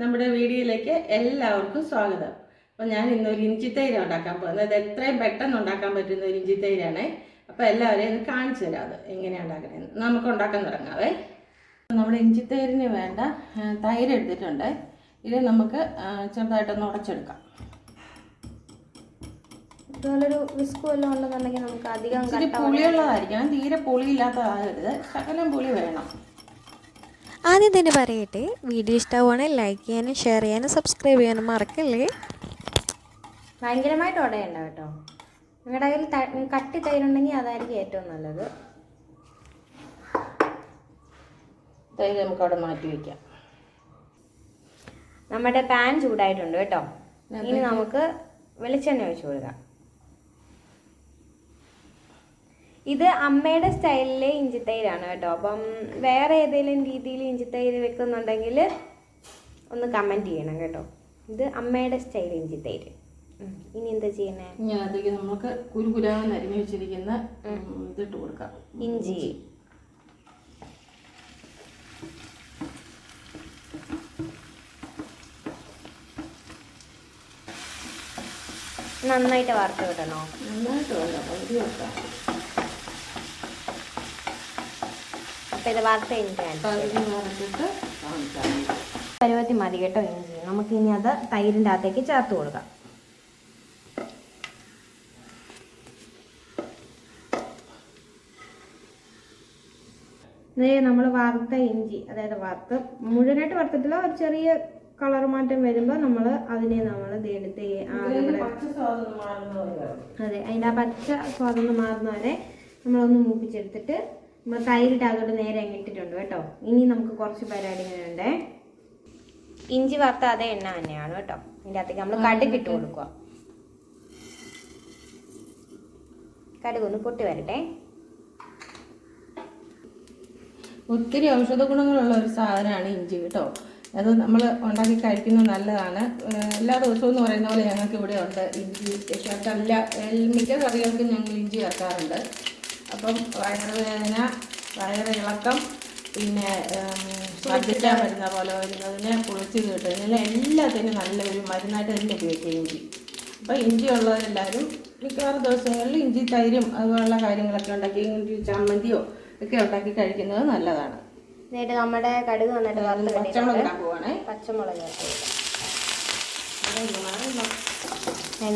നമ്മുടെ വീഡിയോയിലേക്ക് എല്ലാവർക്കും സ്വാഗതം. അപ്പോൾ ഞാൻ ഇന്നൊരു ഇഞ്ചി തൈര് ഉണ്ടാക്കാൻ പോകുന്നത്. അത് എത്രയും പെട്ടെന്ന് ഉണ്ടാക്കാൻ പറ്റുന്ന ഒരു ഇഞ്ചി തൈരാണ്. അപ്പോൾ എല്ലാവരെയും ഒന്ന് കാണിച്ചു തരാം അത് എങ്ങനെയാണ് ഉണ്ടാക്കണേന്ന് നമുക്ക് ഉണ്ടാക്കാൻ തുടങ്ങാവേ. നമ്മുടെ ഇഞ്ചി തൈരിന് വേണ്ട തൈര് എടുത്തിട്ടുണ്ട്. ഇത് നമുക്ക് ചെറുതായിട്ടൊന്ന് ഉടച്ചെടുക്കാം. ഇതുപോലൊരു വിസ്ക് എല്ലാം ഉണ്ടെന്നുണ്ടെങ്കിൽ നമുക്ക് അധികം പുളിയുള്ളതായിരിക്കണം. തീരെ പുളിയില്ലാത്തതാകരുത് ശകലം പുളി വേണം. ആദ്യം തന്നെ പറയട്ടെ വീഡിയോ ഇഷ്ടമാണെങ്കിൽ ലൈക്ക് ചെയ്യാനും ഷെയർ ചെയ്യാനും സബ്സ്ക്രൈബ് ചെയ്യാനും മറക്കല്ലേ? ഭയങ്കരമായിട്ട് ഉടയുണ്ട കേട്ടോ. നിങ്ങളുടെ കയ്യിൽ ത- കട്ടി തൈരുണ്ടെങ്കിൽ അതായിരിക്കും ഏറ്റവും നല്ലത്. തൈര് നമുക്ക് അവിടെ മാറ്റി വയ്ക്കാം നമ്മുടെ പാൻ ചൂടായിട്ടുണ്ട് കേട്ടോ. ഇനി നമുക്ക് വെളിച്ചെണ്ണ ഒഴിച്ചു കൊടുക്കാം. ഇത് അമ്മയുടെ സ്റ്റൈലിലെ ഇഞ്ചിത്തൈരാണ് കേട്ടോ. അപ്പം വേറെ ഏതെങ്കിലും രീതിയിൽ ഇഞ്ചിത്തൈര് വെക്കുന്നുണ്ടെങ്കിൽ ഒന്ന് കമന്റ് ചെയ്യണം കേട്ടോ. ഇത് അമ്മയുടെ സ്റ്റൈൽ ഇഞ്ചിത്തൈര്. ഇനി എന്താ ചെയ്യണേ ഇനി അതിലേക്ക് നമുക്ക് കുരുകുരാന്ന് അരിഞ്ഞു വെച്ചിരിക്കുന്ന ഇതിട്ട് കൊടുക്കാം. ഇഞ്ചി. നന്നായിട്ട് വാർത്ത വിടണോ? നന്നായിട്ട് വേണ്ട പകുതി വെക്കാം അപ്പം ഇത് വറുത്ത് പരുവത്തി മതി കേട്ടോ ഇഞ്ചി. നമുക്ക് ഇനി അത് തൈരിന്റെ അകത്തേക്ക് ചേർത്ത് കൊടുക്കാം. നമ്മൾ വറുത്ത ഇഞ്ചി അതായത് വറുത്ത് മുഴുവനായിട്ട് വറുത്തിട്ടില്ല ഒരു ചെറിയ കളർ മാറ്റം വരുമ്പോൾ നമ്മൾ അതിനെ നമ്മൾ എടുത്ത് അതെ അതിന്റെ ആ പച്ച സ്വാദം മാറുന്നവരെ നമ്മളൊന്ന് മൂപ്പിച്ചെടുത്തിട്ട് നമ്മൾ തൈരിട്ട് അതോട് നേരെ അങ്ങ് ഇട്ടിട്ടുണ്ട് കേട്ടോ. ഇനി നമുക്ക് കുറച്ച് പരിപാടികളുണ്ട് ഇഞ്ചി വറുത്ത അതേ എണ്ണ തന്നെയാണ് കേട്ടോ. ഇതിന്റെ അകത്തേക്ക് നമ്മൾ കടുക് ഇട്ട് കൊടുക്കുക. കടുക് ഒന്ന് പൊട്ടി വരട്ടെ. ഒത്തിരി ഔഷധ ഗുണങ്ങളുള്ള ഒരു സാധനമാണ് ഇഞ്ചി കേട്ടോ. അത് നമ്മൾ ഉണ്ടാക്കി കഴിക്കുന്നത് നല്ലതാണ്. എല്ലാ ദിവസവും എന്ന് പറയുന്ന പോലെ ഞങ്ങൾക്ക് ഇവിടെ ഉണ്ട് ഇഞ്ചി. ചേർക്കല്ല മിക്ക കറികൾക്കും ഞങ്ങൾ ഇഞ്ചി ചേർക്കാറുണ്ട്. അപ്പം വയറുവേദന വയറിളക്കം പിന്നെ ശ്രദ്ധിക്കാൻ വരുന്ന പോലെ വരുന്നതിന് കുളിച്ച് കിട്ടുന്നതിന് എല്ലാത്തിനും നല്ലൊരു മരുന്നായിട്ട് തന്നെ ഉപയോഗിക്കുക ഇഞ്ചി അപ്പോൾ ഇഞ്ചി ഉള്ളവരെല്ലാവരും മിക്കവാറും ദിവസങ്ങളിൽ ഇഞ്ചി തൈരും അതുപോലുള്ള കാര്യങ്ങളൊക്കെ ഉണ്ടാക്കി ഇഞ്ചി ചമ്മന്തിയോ ഒക്കെ ഉണ്ടാക്കി കഴിക്കുന്നത് നല്ലതാണ്. എന്നിട്ട് നമ്മുടെ കടുക് വറുത്ത് പച്ചമുളക് കിട്ടിയിട്ടുണ്ട് ഇടാൻ പോവാണേ. പച്ചമുളക് ചേർത്ത്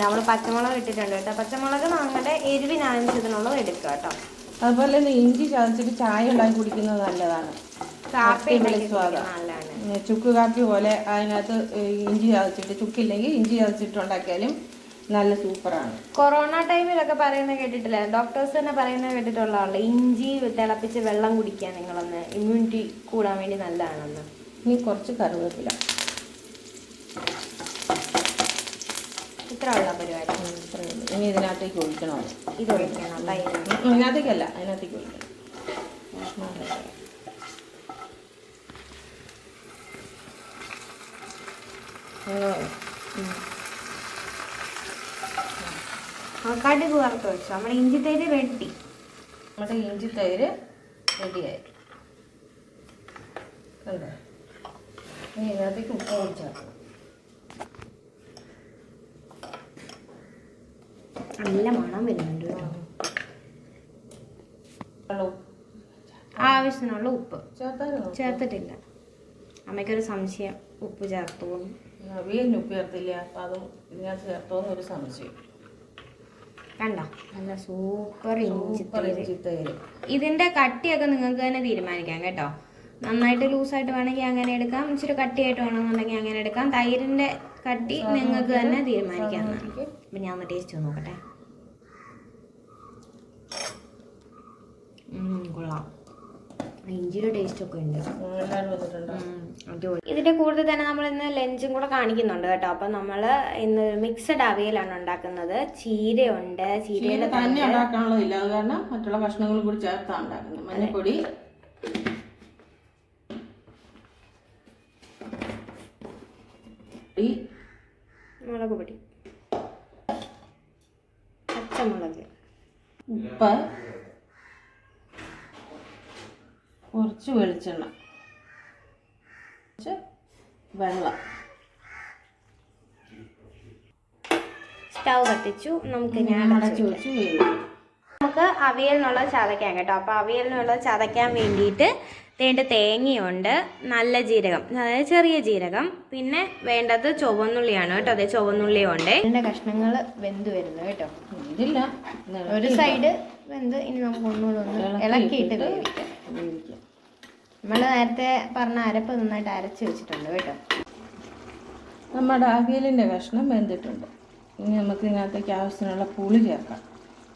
നമ്മൾ പച്ചമുളക് ഇട്ടിട്ടുണ്ട് കേട്ടോ. പച്ചമുളക് നമ്മുടെ എരിവിനാവശ്യത്തിനുള്ളത് എടുക്കുക കേട്ടോ. അതുപോലെ തന്നെ ഇഞ്ചി ചതച്ചിട്ട് ചായ ഉണ്ടാക്കി കുടിക്കുന്നത് നല്ലതാണ്. കാപ്പി നല്ലതാണ്. ചുക്ക് കാപ്പി പോലെ അതിനകത്ത് ഇഞ്ചി ചതച്ചിട്ട് ചുക്കില്ലെങ്കിൽ ഇഞ്ചി ചതച്ചിട്ടുണ്ടാക്കിയാലും നല്ല സൂപ്പറാണ്. കൊറോണ ടൈമിലൊക്കെ പറയുന്നത് കേട്ടിട്ടില്ല? ഡോക്ടേഴ്സ് തന്നെ പറയുന്നത് കേട്ടിട്ടുള്ളതാണല്ലോ. ഇഞ്ചി തിളപ്പിച്ച് വെള്ളം കുടിക്കുക നിങ്ങളൊന്ന്. ഇമ്മ്യൂണിറ്റി കൂടാൻ വേണ്ടി നല്ലതാണെന്ന്. ഇനി കുറച്ച് കറിവേപ്പില. ഇത്ര ഉള്ള പരിപാടി. ഇനി ഇതിനകത്തേക്ക് ഒഴിക്കണോ? ഇത് ഒഴിക്കണം. തൈര് ഇതിനകത്തേക്കല്ല അതിനകത്തേക്ക് ഒഴിക്കണം. കടുക് വറുത്ത് വെച്ചു. നമ്മുടെ ഇഞ്ചി തൈര് റെഡി നമ്മുടെ ഇഞ്ചി തൈര് റെഡിയായി കണ്ടോ ഇനി ഇതിനകത്തേക്ക് ഉപ്പ് ഒഴിച്ചാക്കണം നല്ല മണം വരുന്നുണ്ട് കേട്ടോ. ആവശ്യത്തിനുള്ള ഉപ്പ്. ചേർത്തിട്ടില്ല. അമ്മയ്ക്കൊരു സംശയം. ഉപ്പ് ചേർത്തു എന്ന്. അവിയലിന് ഉപ്പ് ചേർത്തില്ല? അപ്പം അതും ഇതിനകത്ത് ചേർത്തോന്നൊരു സംശയം. കണ്ടോ? നല്ല സൂപ്പർ ഇഞ്ചി തൈര് ഇഞ്ചി ഇതിന്റെ കട്ടിയൊക്കെ നിങ്ങൾക്ക് തന്നെ തീരുമാനിക്കാം കേട്ടോ. നന്നായിട്ട് ലൂസായിട്ട് വേണമെങ്കിൽ അങ്ങനെ എടുക്കാം. ഇച്ചിരി കട്ടിയായിട്ട് വേണമെന്നുണ്ടെങ്കിൽ അങ്ങനെ എടുക്കാം. തൈരിന്റെ കട്ടി നിങ്ങൾക്ക് തന്നെ തീരുമാനിക്കാം അപ്പം ഞാൻ ഒന്ന് ടേസ്റ്റ് നോക്കട്ടെ. ഇഞ്ചിയുടെ ടേസ്റ്റ് ഒക്കെ ഉണ്ട്. ഇതിന്റെ കൂടുതൽ തന്നെ നമ്മൾ ഇന്ന് ലഞ്ചും കൂടെ കാണിക്കുന്നുണ്ട് കേട്ടോ. അപ്പൊ നമ്മൾ ഇന്ന് മിക്സഡ് അവയിലാണ് ഉണ്ടാക്കുന്നത്. ചീരയുണ്ട്. ചീരയുടെ ചീര തന്നെ ഉണ്ടാക്കാനുള്ളതില്ല അത് കാരണം മറ്റുള്ള ഭക്ഷണങ്ങൾ കൂടി ചേർത്താണ് ഉണ്ടാക്കുന്നത്. മഞ്ഞപ്പൊടി. മുളക് പൊടി. പച്ചമുളക്. ഉപ്പ്. കുറച്ച് വെളിച്ചെണ്ണ. കുറച്ച് വെള്ളം. സ്റ്റൗ കത്തിച്ചു. നമുക്ക് ഞാൻ അടച്ചു വെച്ച് വേവിക്കും നമുക്ക് അവിയലിനുള്ളത് ചതയ്ക്കാം കേട്ടോ. അപ്പോൾ അവിയലിനുള്ളത് ചതയ്ക്കാൻ വേണ്ടിയിട്ട് വേണ്ട തേങ്ങയുണ്ട്. നല്ല ജീരകം. അതായത് ചെറിയ ജീരകം. പിന്നെ വേണ്ടത് ചുവന്നുള്ളിയാണ് കേട്ടോ. അതെ ചുവന്നുള്ളിയുണ്ട് ഇതിന്റെ കഷ്ണങ്ങൾ വെന്ത് വരുന്നു കേട്ടോ. ഇതില്ല. ഒരു സൈഡ് വെന്ത് ഇനി നമുക്ക് ഒന്നുകൂടെ ഒന്ന് ഇളക്കിയിട്ട് വേവിക്കാം. നമ്മൾ നേരത്തെ പറഞ്ഞ അരപ്പ് നന്നായിട്ട് അരച്ച് വെച്ചിട്ടുണ്ട് കേട്ടോ. നമ്മുടെ അവിയലിന്റെ കഷ്ണം വെന്തിട്ടുണ്ട്. ഇനി നമുക്ക് ഇതിനകത്തേക്ക് ആവശ്യത്തിനുള്ള പുളി ചേർക്കാം.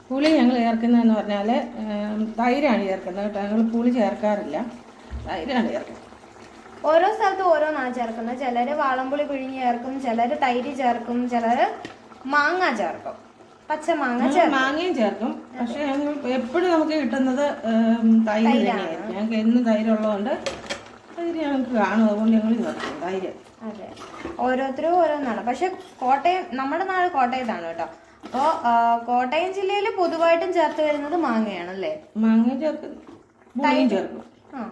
പുളി ഞങ്ങൾ ചേർക്കുന്നതെന്ന് പറഞ്ഞാൽ തൈരാണ് ചേർക്കുന്നത് കേട്ടോ. ഞങ്ങൾ പുളി ചേർക്കാറില്ല. തൈരാണ് ചേർക്കുന്നത്. ഓരോ സ്ഥലത്തും ഓരോന്നാണ് ചേർക്കുന്നത്. ചിലർ വാളംപുളി പിഴിഞ്ഞ് ചേർക്കും ചിലർ തൈര് ചേർക്കും ചിലർ മാങ്ങ ചേർക്കും. പച്ച മാങ്ങ ചേർക്കും. മാങ്ങയും ചേർക്കും. പക്ഷെ എപ്പോഴും നമുക്ക് കിട്ടുന്നത് തൈര് തന്നെയായിരിക്കും ഞങ്ങൾക്ക് എന്നും തൈരുള്ളതുകൊണ്ട് തൈര് ഞങ്ങൾക്ക് കാണും. അതുകൊണ്ട് ഞങ്ങൾ ചേർക്കും തൈര്. അതെ. ഓരോരുത്തരും ഓരോന്നാണ്. പക്ഷെ കോട്ടയം നമ്മുടെ നാട് കോട്ടയത്താണ് കേട്ടോ. അപ്പോൾ കോട്ടയം ജില്ലയിൽ പൊതുവായിട്ടും ചേർത്ത് വരുന്നത് മാങ്ങയാണ് അല്ലേ മാങ്ങയും ചേർക്കും ചേർക്കും. ആ.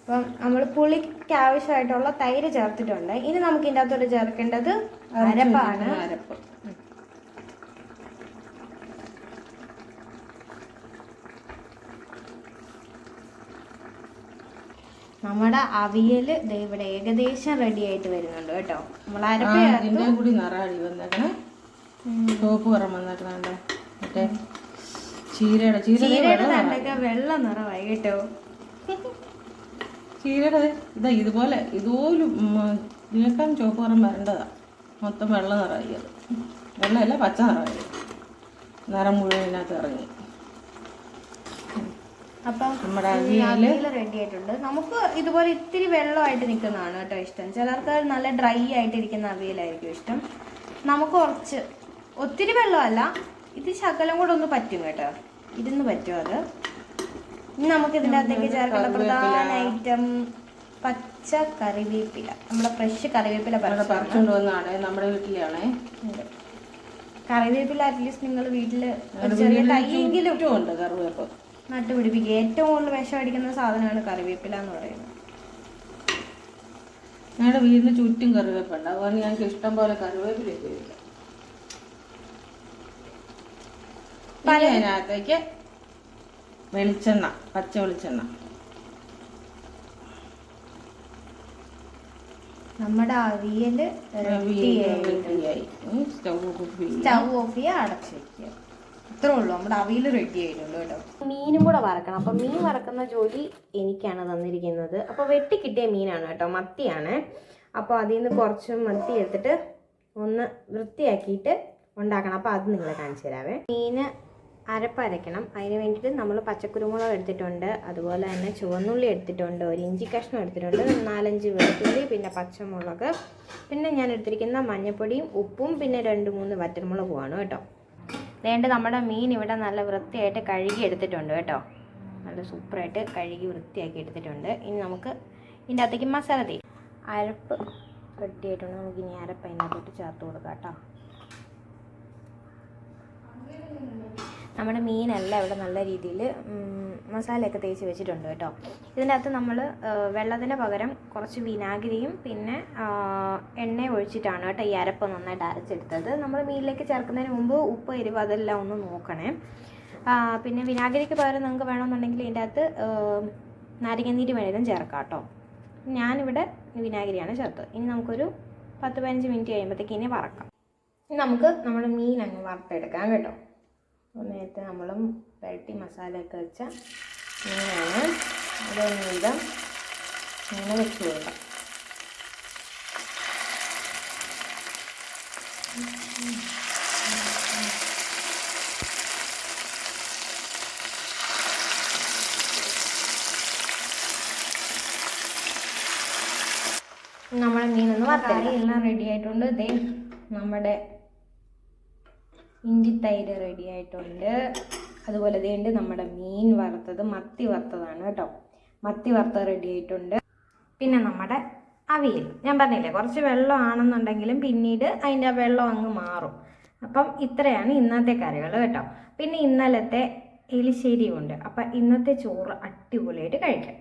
അപ്പം നമ്മൾ പുളിക്ക് ആവശ്യമായിട്ടുള്ള തൈര് ചേർത്തിട്ടുണ്ട്. ഇനി നമുക്ക് ഇതിന്റെ അകത്തോട്ട് ചേർക്കേണ്ടത് അരപ്പാണ്. അരപ്പ്. നമ്മുടെ അവിയൽ ദേ ഇവിടെ ഏകദേശം റെഡി ആയിട്ട് വരുന്നുണ്ട് കേട്ടോ. നമ്മൾ അരപ്പ് കൂടി നിറാടി വന്നേക്കണേ. മറ്റേ ചീരയുടെ ചീരയുടെ വെള്ളം തണ്ടൊക്കെ വെള്ള നിറവായി കേട്ടോ. ചീരയുടെ ഇതാ ഇതുപോലെ ഇതുപോലും ഇതിനേക്കാൾ ചുവപ്പ് നിറം വരേണ്ടതാ. മൊത്തം വെള്ള നിറമായി അത്. വെള്ളമല്ല പച്ച നിറമായി. നിറം മുഴുവൻ ഇതിനകത്ത് ഇറങ്ങി. അപ്പം നമ്മുടെ അവിയൽ റെഡി ആയിട്ടുണ്ട്. നമുക്ക് ഇതുപോലെ ഇത്തിരി വെള്ളമായിട്ട് നിൽക്കുന്നതാണ് കേട്ടോ ഇഷ്ടം. ചിലർക്ക് നല്ല ഡ്രൈ ആയിട്ടിരിക്കുന്ന അവിയലായിരിക്കും ഇഷ്ടം. നമുക്ക് കുറച്ച് ഒത്തിരി വെള്ളമല്ല ഇത് ശകലം കൂടെ ഒന്ന് പറ്റും കേട്ടോ. ഇരുന്ന് പറ്റും അത്. ഇനി നമുക്ക് ഇതിന്റെ അകത്തേക്ക് ചേർക്കേണ്ട പ്രധാന ഐറ്റം പച്ച കറിവേപ്പില. നമ്മുടെ ഫ്രഷ് കറിവേപ്പില. പറിച്ചുകൊണ്ട് വന്നതാണ്. നമ്മുടെ വീട്ടിലാണേ. കറിവേപ്പില അറ്റ്ലീസ്റ്റ് നിങ്ങൾ വീട്ടിൽ ചെറിയ വീട്ടിൽ തൈയെങ്കിലും ഉണ്ട് കറിവേപ്പ്. നട്ടുപിടിപ്പിക്കുക. ഏറ്റവും കൂടുതൽ വിഷം അടിക്കുന്ന സാധനമാണ് കറിവേപ്പില എന്ന് പറയുന്നത്. ഞങ്ങളുടെ വീടിന് ചുറ്റും കറിവേപ്പുണ്ട്. അതുകൊണ്ട് ഞങ്ങൾക്ക് ഇഷ്ടം പോലെ കറിവേപ്പില ഉപയോഗിക്കാം അതിനകത്തേക്ക് വെളിച്ചെണ്ണ പച്ച വെളിച്ചെണ്ണ. നമ്മുടെ അവിയൽ സ്റ്റൗ ഓഫ് ചെയ്യും സ്റ്റൗ ഓഫ് ചെയ്യുക അടച്ചു വെക്കുക. ഇത്രേ ഉള്ളൂ. നമ്മുടെ റെഡി കേട്ടോ. മീനും കൂടെ വറക്കണം. അപ്പം മീൻ വറക്കുന്ന ജോലി എനിക്കാണ് തന്നിരിക്കുന്നത്. അപ്പോൾ വെട്ടി കിട്ടിയ മീനാണ് കേട്ടോ. മത്തിയാണ്. അപ്പോൾ അതിൽ നിന്ന് കുറച്ച് മത്തി എടുത്തിട്ട് ഒന്ന് വൃത്തിയാക്കിയിട്ട് ഉണ്ടാക്കണം. അപ്പോൾ അത് നിങ്ങളെ കാണിച്ചു തരാവേ. മീന് അരപ്പരയ്ക്കണം അതിന് വേണ്ടിയിട്ട് നമ്മൾ പച്ചക്കുരുമുളക് എടുത്തിട്ടുണ്ട്. അതുപോലെ തന്നെ ചുവന്നുള്ളി എടുത്തിട്ടുണ്ട്. ഒരു ഇഞ്ചി കഷ്ണം എടുത്തിട്ടുണ്ട്. നാലഞ്ച് വെളുത്തുള്ളി പിന്നെ പച്ചമുളക്. പിന്നെ ഞാൻ എടുത്തിരിക്കുന്ന മഞ്ഞൾപ്പൊടിയും ഉപ്പും പിന്നെ രണ്ട് മൂന്ന് വറ്റൽമുളകുമാണ് കേട്ടോ. വേണ്ട നമ്മുടെ മീൻ ഇവിടെ നല്ല വൃത്തിയായിട്ട് കഴുകി എടുത്തിട്ടുണ്ട് കേട്ടോ. നല്ല സൂപ്പറായിട്ട് കഴുകി വൃത്തിയാക്കി എടുത്തിട്ടുണ്ട്. ഇനി നമുക്ക് ഇതിന്റെ അകത്തേക്ക് മസാല തേക്കും. അരപ്പ് റെഡി നമുക്ക് ഇനി അരപ്പ് അതിനകത്തോട്ട് ചേർത്ത് കൊടുക്കാം കേട്ടോ. നമ്മുടെ മീനെല്ലാം ഇവിടെ നല്ല രീതിയിൽ മസാലയൊക്കെ തേച്ച് വെച്ചിട്ടുണ്ട് കേട്ടോ. ഇതിന്റെ അകത്ത് നമ്മൾ വെള്ളത്തിന് പകരം കുറച്ച് വിനാഗിരിയും പിന്നെ എണ്ണ ഒഴിച്ചിട്ടാണ് കേട്ടോ ഈ അരപ്പ് നന്നായിട്ട് അരച്ചെടുത്തത്. നമ്മൾ മീനിലേക്ക് ചേർക്കുന്നതിന് മുമ്പ് ഉപ്പ് എരിവ് അതെല്ലാം ഒന്ന് നോക്കണേ. പിന്നെ വിനാഗിരിക്ക് പകരം നിങ്ങൾക്ക് വേണമെന്നുണ്ടെങ്കിൽ ഇതിന്റെ അകത്ത് നാരങ്ങനീര് വേണേലും ചേർക്കാം കേട്ടോ. ഞാനിവിടെ വിനാഗിരിയാണ് ചേർത്തത്. ഇനി നമുക്കൊരു പത്ത് പതിനഞ്ച് മിനിറ്റ് കഴിയുമ്പോഴത്തേക്ക് ഇനി വറക്കാം. നമുക്ക് നമ്മുടെ മീൻ അങ്ങ് വറുത്തെടുക്കാം കേട്ടോ. നേരത്തെ നമ്മളും പുരട്ടി മസാലയൊക്കെ വെച്ച ഇങ്ങനെയാണ് അതൊന്നും ഇങ്ങനെ വെച്ച് കൊടുക്കാം. നമ്മുടെ മീനൊന്ന് വറുത്തരി എല്ലാം റെഡി ആയിട്ടുണ്ട്. ഇതേ നമ്മുടെ ഇഞ്ചിത്തൈര് റെഡി ആയിട്ടുണ്ട്. അതുപോലെ ഇതേണ്ട് നമ്മുടെ മീൻ വറുത്തത് മത്തി വറുത്തതാണ് കേട്ടോ. മത്തി വറുത്തത് റെഡി ആയിട്ടുണ്ട്. പിന്നെ നമ്മുടെ അവിയൽ. ഞാൻ പറഞ്ഞില്ലേ കുറച്ച് വെള്ളം ആണെന്നുണ്ടെങ്കിലും പിന്നീട് അതിന്റെ വെള്ളം അങ്ങ് മാറും. അപ്പം ഇത്രയാണ് ഇന്നത്തെ കറികൾ കേട്ടോ. പിന്നെ ഇന്നലത്തെ എലിശ്ശേരിയുണ്ട് അപ്പം ഇന്നത്തെ ചോറ് അടിപൊളിയായിട്ട് കഴിക്കാം.